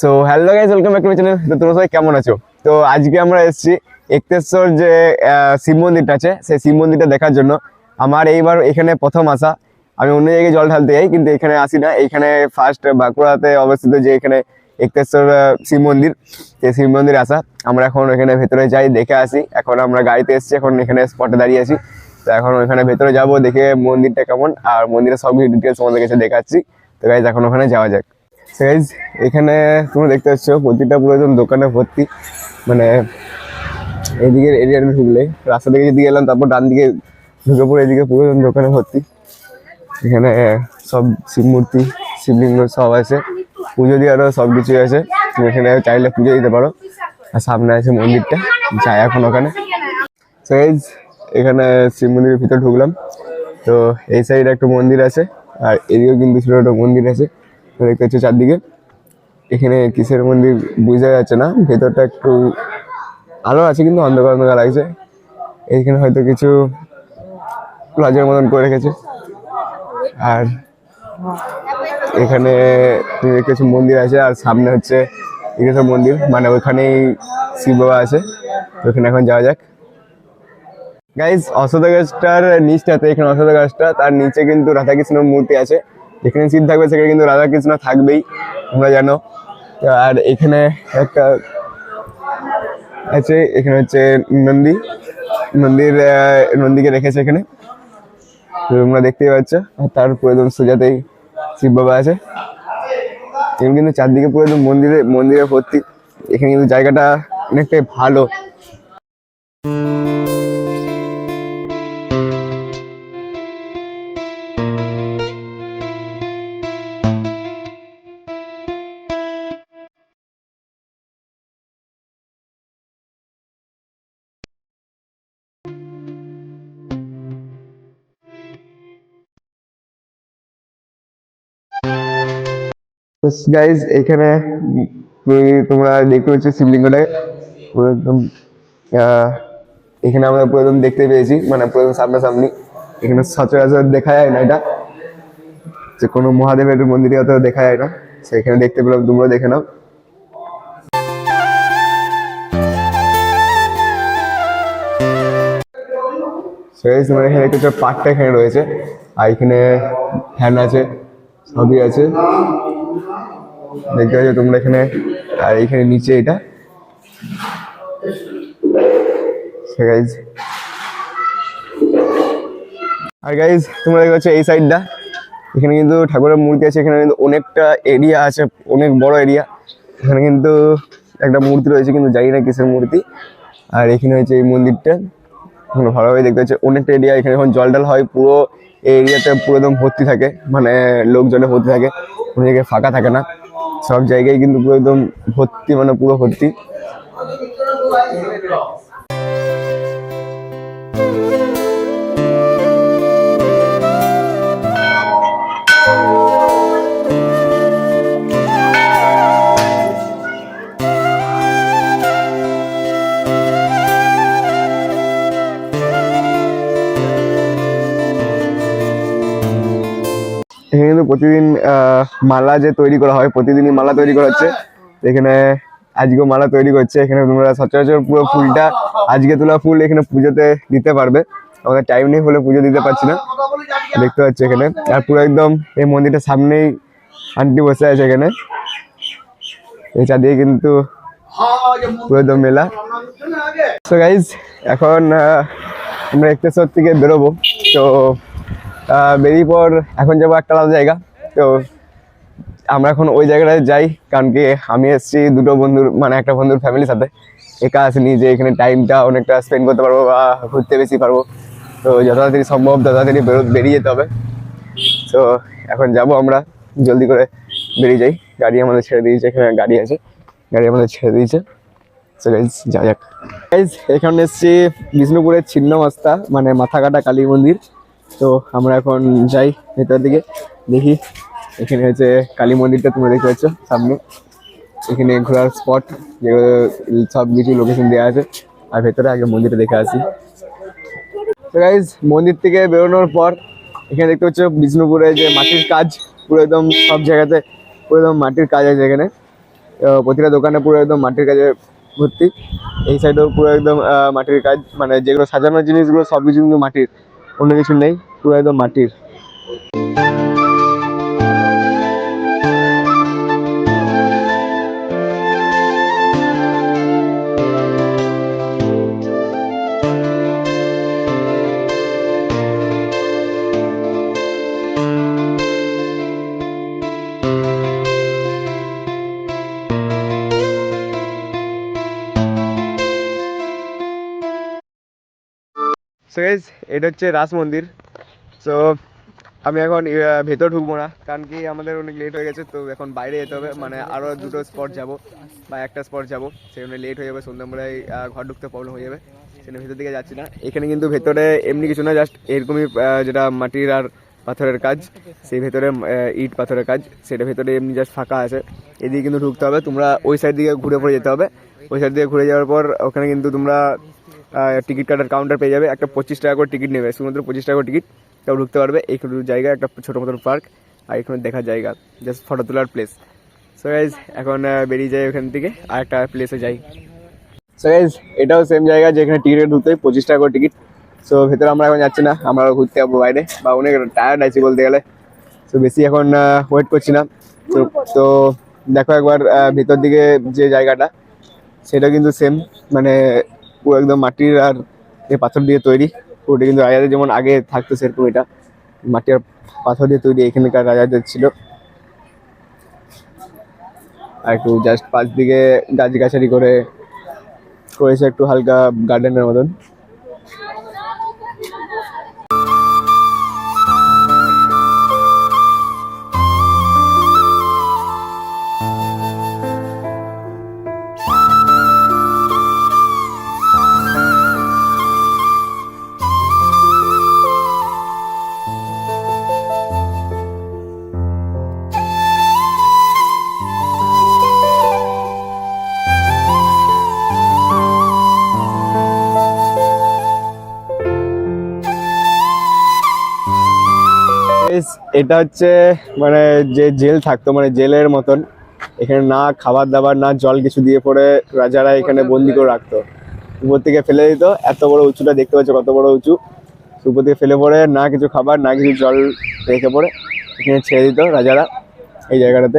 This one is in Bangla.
So hello guys welcome back to my channel তো তোমরা সবাই কেমন আছো? তো আজকে আমরা এসেছি একতেশ্বর যে শিব মন্দিরটা আছে, সেই শিব মন্দিরটা দেখার জন্য। আমার এইবার এখানে প্রথম আসা। আমি অন্য জায়গায় জল ঢালতে যাই, কিন্তু এখানে আসি না। এখানে ফার্স্ট বাঁকুড়াতে অবস্থিত যে এখানে একতেশ্বর শিব মন্দির, সেই শিব মন্দির আসা। আমরা এখন এখানে ভেতরে যাই, দেখে আসি। এখন আমরা গাড়িতে এসেছি, এখন এখানে স্পটে দাঁড়িয়ে আছি। তো এখন ওখানে ভেতরে যাব, দেখে মন্দিরটা কেমন। আর মন্দিরের সব ডিটেলস তোমাদের কাছে দেখাচ্ছি। তো গাইজ এখন ওখানে যাওয়া যাক। গাইজ এখানে তোমরা দেখতে পাচ্ছ প্রতিটা পুরো একদম দোকানে ভর্তি। মানে এদিকে এরিয়াটা ঢুকলে রাস্তা থেকে যেদিকে এলাম তারপর ডান দিকে ঢুকে পড়ে এদিকে পুরো একদম দোকানে ভর্তি। এখানে সব শিব মূর্তি শিবলিঙ্গ সব আছে। পুজো দেওয়ারও সব কিছুই আছে। তুমি এখানে চাইলে পুজো দিতে পারো। আর সামনে আছে মন্দিরটা যাই এখন ওখানে। Guys, এখানে শিব মন্দিরের ভিতরে ঢুকলাম। তো এই সাইডে একটা মন্দির আছে আর এদিকেও কিন্তু ছোট একটা মন্দির আছে। দেখতে পাচ্ছ চারদিকে। এখানে কিসের মন্দির বোঝা যাচ্ছে না, ভেতরটা একটু আলো আছে কিন্তু অন্ধকার অন্ধকার লাগছে। এইখানে হয়তো কিছু লজের মতন করে রেখেছে। আর এখানে কিছু মন্দির আছে, আর সামনে হচ্ছে ইগেশ্বর মন্দির। মানে ওইখানেই শিব বাবা আছে ওইখানে এখন যাওয়া যাক। গাইজ অশ্বত গাছটার নিচটাতে, এখানে অশ্বত গাছটা, তার নিচে কিন্তু রাধাকৃষ্ণর মূর্তি আছে। যেখানে শিব থাকবে, সেখানে কিন্তু রাধাকৃষ্ণ থাকবেই, তোমরা জানো। আর এখানে একটা আছে, এখানে হচ্ছে নন্দী। নন্দীর নন্দীকে রেখেছে এখানে। তোমরা দেখতেই পাচ্ছ, আর তার পুরো একদম সোজাতেই শিব বাবা আছে। এখানে কিন্তু চারদিকে পুরো একদম মন্দিরে মন্দিরে ভর্তি। এখানে কিন্তু জায়গাটা অনেকটাই ভালো। গাইজ এখানে তুমি- তোমরা দেখতে পাচ্ছ শিবলিঙ্গটাকে পুরো একদম এখানে আমরা পুরো দেখতে পেয়েছি মানে পুরো সামনাসামনি। এখানে সচরাচর দেখা যায় না এটা। যে কোনো মহাদেবের মন্দিরে অত দেখা যায় না। সেখানে দেখতে পেলাম তোমরা দেখে নাও। তোমার এখানে একটা পার্কটা এখানে রয়েছে। আর এখানে ফ্যান আছে, সবই আছে। দেখতে পাচ্ছ তোমরা এখানে, আর এখানে নিচে এটা। আর গাইজ তোমরা দেখতে পাচ্ছ এই সাইডটা এখানে কিন্তু ঠাকুরের মূর্তি আছে, এখানে কিন্তু অনেকটা এরিয়া আছে, অনেক বড় এরিয়া এখানে কিন্তু একটা মূর্তি রয়েছে, কিন্তু জানি না কিসের মূর্তি। আর এখানে হচ্ছে এই মন্দিরটা। তোমরা ভালোভাবে দেখতে পাচ্ছ, অনেকটা এরিয়া এখানে যখন জল হয়, পুরো এই এরিয়াটা পুরো একদম ভর্তি থাকে মানে লোকজনে ভর্তি থাকে। কোনো জায়গায় ফাঁকা থাকে না। সব জায়গায় কিন্তু পুরো একদম ভর্তি মানে পুরো ভর্তি। প্রতিদিন মালা যে তৈরি করা হয়, প্রতিদিনই মালা তৈরি করা হচ্ছে। এখানে আজকে মালা তৈরি করছে। এখানে তোমরা সচরাচর পুরো ফুলটা আজকে তোলা ফুল এখানে পুজোতে দিতে পারবে। আমাদের টাইম নেই বলে পুজো দিতে পারছি না। দেখতে পাচ্ছি এখানে। আর পুরো একদম এই মন্দিরটার সামনেই আন্টি বসে আছে এখানে। এই চারদিকে কিন্তু পুরো একদম মেলা। তো গাইজ এখন আমরা একটেশ্বর থেকে বেরোবো। তো বেরিয়ে পর এখন যাব একটা আলাদা জায়গা। তো আমরা এখন ওই জায়গাটায় যাই, কারণ কি আমি এসেছি দুটো বন্ধুর মানে একটা বন্ধুর ফ্যামিলির সাথে। একা আসিনি যে এখানে টাইমটা অনেকটা স্পেন্ড করতে পারব বা ঘুরতে বেশি পারব। তো যত তাড়াতাড়ি সম্ভব তত তাড়াতাড়ি বেরো, বেরিয়ে যেতে হবে। তো এখন যাব আমরা, জলদি করে বেরিয়ে যাই। গাড়ি আমাদের ছেড়ে দিয়েছে, এখানে গাড়ি আছে। গাড়ি আমাদের ছেড়ে দিয়েছে। তো গাইজ যা যাক গাইজ এখানে এসেছি বিষ্ণুপুরের ছিন্ন মস্তা মানে মাথা কাটা কালী মন্দির। তো আমরা এখন যাই ভেতর দিকে। দেখি, এখানে হচ্ছে কালী মন্দিরটা তোমরা দেখতে পাচ্ছ সামনে। এখানে ঘোরার স্পট যেগুলো সব কিছু লোকেশন দেওয়া আছে। আর ভেতরে আগে মন্দিরটা দেখে আসি। মন্দির থেকে বেরোনোর পর এখানে দেখতে পাচ্ছ বিষ্ণুপুরে যে মাটির কাজ, পুরো একদম সব জায়গাতে পুরো একদম মাটির কাজ আছে এখানে। প্রতিটা দোকানে পুরো একদম মাটির কাজে ভর্তি। এই সাইডেও পুরো একদম মাটির কাজ মানে যেগুলো সাজানোর জিনিসগুলো সব কিছু কিন্তু মাটির। অন্য কিছু নেই পুরো একদম মাটির। সো গাইজ এটা হচ্ছে রাস মন্দির। সো আমি এখন ভেতর ঢুকবো না, কারণ কি আমাদের অনেক লেট হয়ে গেছে, তো এখন বাইরে যেতে হবে। মানে আরও দুটো স্পট যাব, বা একটা স্পট যাব, সেখানে লেট হয়ে যাবে, সন্ধ্যাবেলায় ঘর ঢুকতে প্রবলেম হয়ে যাবে। সেখানে ভেতর দিকে যাচ্ছি না। এখানে কিন্তু ভেতরে এমনি কিছু না জাস্ট এরকমই যেটা মাটির আর পাথরের কাজ, সেই ভেতরে ইট পাথরের কাজ, সেটা ভেতরে এমনি জাস্ট ফাঁকা আছে। এদিকে কিন্তু ঢুকতে হবে। তোমরা ওই সাইড দিকে ঘুরে পড়ে যেতে হবে। ওই সাইড দিকে ঘুরে যাওয়ার পর ওখানে কিন্তু তোমরা টিকিট কাটার কাউন্টার পেয়ে যাবে। একটা পঁচিশ টাকা করে টিকিট নেবে। শুধুমাত্র পঁচিশ টাকা করে টিকিট তাও ঢুকতে পারবে। এইখানে জায়গা, একটা ছোটো মতন পার্ক আর এখানে দেখার জায়গা। জাস্ট ফটো তোলার প্লেস সো গাইজ এখন বেরিয়ে যাই ওখান থেকে। আর একটা প্লেসে যাই। সো গাইজ এটাও সেম জায়গা যেখানে টিকিট ঢুকতে পঁচিশ টাকা করে টিকিট সো ভেতরে আমরা এখন যাচ্ছি না। আমরা ঘুরতে যাব বাইরে। বা অনেক টায়ার্ড আছি বলতে গেলে। তো বেশি এখন ওয়েট করছি না। তো তো দেখো একবার ভেতর দিকে যে জায়গাটা। সেটা কিন্তু সেম মানে পুরো একদম মাটির আর পাথর দিয়ে তৈরি। ওটা কিন্তু রাজাদের যেমন আগে থাকতো সেরকম এটা। মাটি আর পাথর দিয়ে তৈরি এখানকার রাজাদের ছিল। আর একটু জাস্ট পাশ দিকে গাছ গাছারি করে করেছে একটু হালকা গার্ডেনের মতন। এটা হচ্ছে মানে যে জেল থাকতো মানে জেলের মতন। এখানে না খাবার দাবার, না জল কিছু দিয়ে পরে রাজারা এখানে বন্দি করে রাখতো। উপর থেকে ফেলে দিত। এত বড় উঁচুটা দেখতে পাচ্ছ কত বড় উঁচু। উপর থেকে ফেলে পরে না কিছু খাবার, না কিছু জল রেখে পরে এখানে ছেড়ে দিত রাজারা এই জায়গাটাতে।